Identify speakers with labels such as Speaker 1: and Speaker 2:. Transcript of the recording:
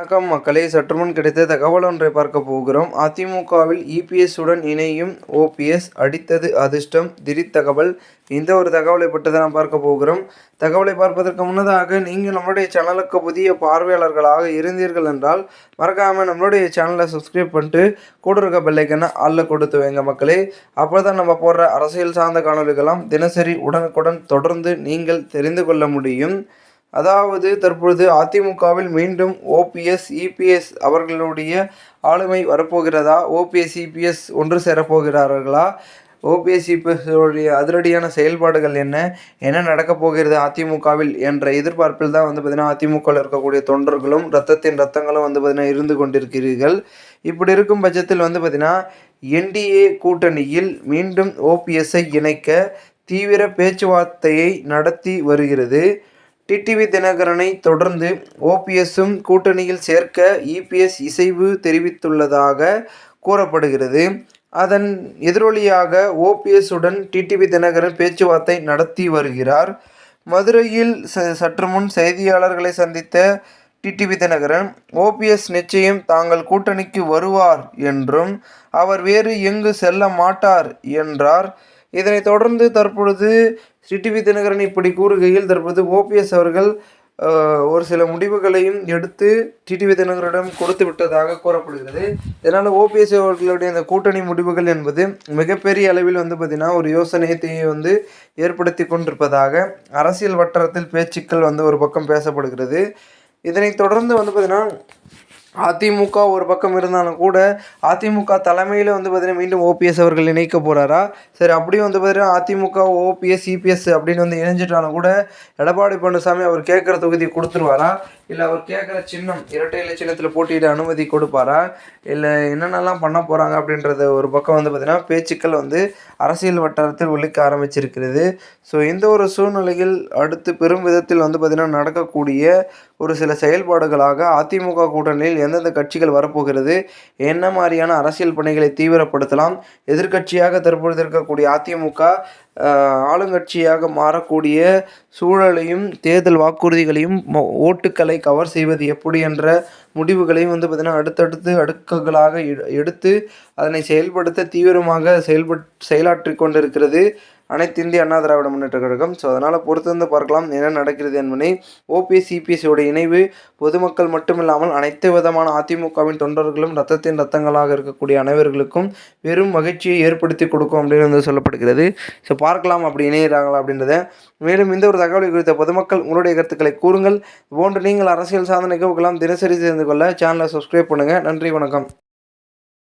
Speaker 1: வணக்கம் மக்களே. சற்றுமுன் கிடைத்த தகவல் ஒன்றை பார்க்க போகிறோம். அதிமுகவில் இபிஎஸ் உடன் இணையும் ஓபிஎஸ் அடித்தது அதிர்ஷ்டம். திடீர் தகவல். இந்த ஒரு தகவலை பற்றி தான் பார்க்க போகிறோம். தகவலை பார்ப்பதற்கு முன்னதாக நீங்கள் நம்மளுடைய சேனலுக்கு புதிய பார்வையாளர்களாக இருந்தீர்கள் என்றால் மறக்காமல் நம்மளுடைய சேனலை சப்ஸ்கிரைப் பண்ணிட்டு கூட இருக்க பெல்லைக்கனை அல்ல கொடுத்து வைங்க மக்களே. அப்போ தான் நம்ம போடுற அரசியல் சார்ந்த காணொலிகளாம் தினசரி உடனுக்குடன் தொடர்ந்து நீங்கள் தெரிந்து கொள்ள முடியும். அதாவது தற்பொழுது அதிமுகவில் மீண்டும் ஓபிஎஸ் இபிஎஸ் அவர்களுடைய ஆளுமை வரப்போகிறதா? ஓபிஎஸ் இபிஎஸ் ஒன்று சேரப்போகிறார்களா? ஓபிஎஸ் இபிஎஸ்டைய அதிரடியான செயல்பாடுகள் என்ன? என்ன நடக்கப் போகிறது அதிமுகவில் என்ற எதிர்பார்ப்பில் தான் வந்து பார்த்திங்கன்னா அதிமுகவில் இருக்கக்கூடிய தொண்டர்களும் ரத்தத்தின் ரத்தங்களும் வந்து பார்த்திங்கன்னா இருந்து கொண்டிருக்கிறீர்கள். இப்படி இருக்கும் பட்சத்தில் வந்து பார்த்திங்கன்னா என்டிஏ கூட்டணியில் மீண்டும் ஓபிஎஸ்ஸை இணைக்க தீவிர பேச்சுவார்த்தையை நடத்தி வருகிறது. டிடிவி தினகரனை தொடர்ந்து ஓபிஎஸ்ஸும் கூட்டணியில் சேர்க்க இபிஎஸ் இசைவு தெரிவித்துள்ளதாக கூறப்படுகிறது. அதன் எதிரொலியாக ஓபிஎஸ்ஸுடன் டிடிவி தினகரன் பேச்சுவார்த்தை நடத்தி வருகிறார். மதுரையில் ச சற்று முன் செய்தியாளர்களை சந்தித்த டிடிவி தினகரன் ஓபிஎஸ் நிச்சயம் தாங்கள் கூட்டணிக்கு வருவார் என்றும் அவர் வேறு எங்கு செல்ல மாட்டார் என்றார். இதனைத் தொடர்ந்து தற்பொழுது டிடிவி தினகரன் இப்படி கூறுகையில் தற்போது ஓபிஎஸ் அவர்கள் ஒரு சில முடிவுகளையும் எடுத்து டிடிவி தினகரிடம் கொடுத்து விட்டதாக கூறப்படுகிறது. இதனால் ஓபிஎஸ் அவர்களுடைய அந்த கூட்டணி முடிவுகள் என்பது மிகப்பெரிய அளவில் வந்து பார்த்திங்கன்னா ஒரு யோசனையை வந்து ஏற்படுத்தி கொண்டிருப்பதாக அரசியல் வட்டாரத்தில் பேச்சுக்கள் வந்து ஒரு பக்கம் பேசப்படுகிறது. இதனைத் தொடர்ந்து வந்து பார்த்திங்கன்னா அதிமுக ஒரு பக்கம் இருந்தாலும் கூட அதிமுக தலைமையில் வந்து பார்த்திங்கன்னா மீண்டும் ஓபிஎஸ் அவர்கள் இணைக்க போகிறாரா சரி அப்படியும் வந்து பார்த்திங்கன்னா அதிமுக ஓபிஎஸ் சிபிஎஸ் அப்படின்னு வந்து இணைஞ்சிட்டாலும் கூட எடப்பாடி பழனிசாமி அவர் கேட்குற தொகுதி கொடுத்துருவாரா? இல்லை அவர் கேட்குற சின்னம் இரட்டை இலை சின்னத்தில் போட்டியிட அனுமதி கொடுப்பாரா? இல்லை என்னென்னலாம் பண்ண போகிறாங்க அப்படின்றத ஒரு பக்கம் வந்து பார்த்திங்கன்னா பேச்சுக்கள் வந்து அரசியல் வட்டாரத்தில் ஒழிக்க ஆரம்பிச்சிருக்கிறது. ஸோ இந்த ஒரு சூழ்நிலையில் அடுத்து பெரும் விதத்தில் வந்து பார்த்திங்கன்னா நடக்கக்கூடிய ஒரு சில செயல்பாடுகளாக அதிமுக கூட்டணியில் எந்தெந்த கட்சிகள் வரப்போகிறது என்ன மாதிரியான அரசியல் பணிகளை தீவிரப்படுத்தலாம் எதிர்கட்சியாக தற்பொழுது இருக்கக்கூடிய அதிமுக ஆளுங்கட்சியாக மாறக்கூடிய சூழலையும் தேர்தல் வாக்குறுதிகளையும் ஓட்டுக்களை கவர் செய்வது எப்படி என்ற முடிவுகளையும் வந்து பார்த்திங்கன்னா அடுத்தடுத்து அடுக்குகளாக எடுத்து அதனை செயல்படுத்த தீவிரமாக செயல்பட் செயலாற்றி கொண்டிருக்கிறது அனைத்து இந்திய அண்ணா திராவிட முன்னேற்ற கழகம். ஸோ அதனால் பொறுத்திருந்து பார்க்கலாம் என்ன நடக்கிறது என்பதை. ஓபிஎஸ் சிபிஎஸ்சியோட இணைவு பொதுமக்கள் மட்டுமில்லாமல் அனைத்து விதமான அதிமுகவின் தொண்டர்களும் ரத்தத்தின் ரத்தங்களாக இருக்கக்கூடிய அனைவர்களுக்கும் பெரும் மகிழ்ச்சியை ஏற்படுத்தி கொடுக்கும் அப்படின்னு வந்து சொல்லப்படுகிறது. ஸோ பார்க்கலாம் அப்படி இணையிறாங்களா அப்படின்றத மேலும் இந்த ஒரு தகவலை குறித்த பொதுமக்கள் உங்களுடைய கருத்துக்களை கூறுங்கள். போன்று நீங்கள் அரசியல் சாதனைக்கு தினசரி சேர்ந்து கொள்ள சேனலை சப்ஸ்கிரைப் பண்ணுங்கள் நன்றி வணக்கம்.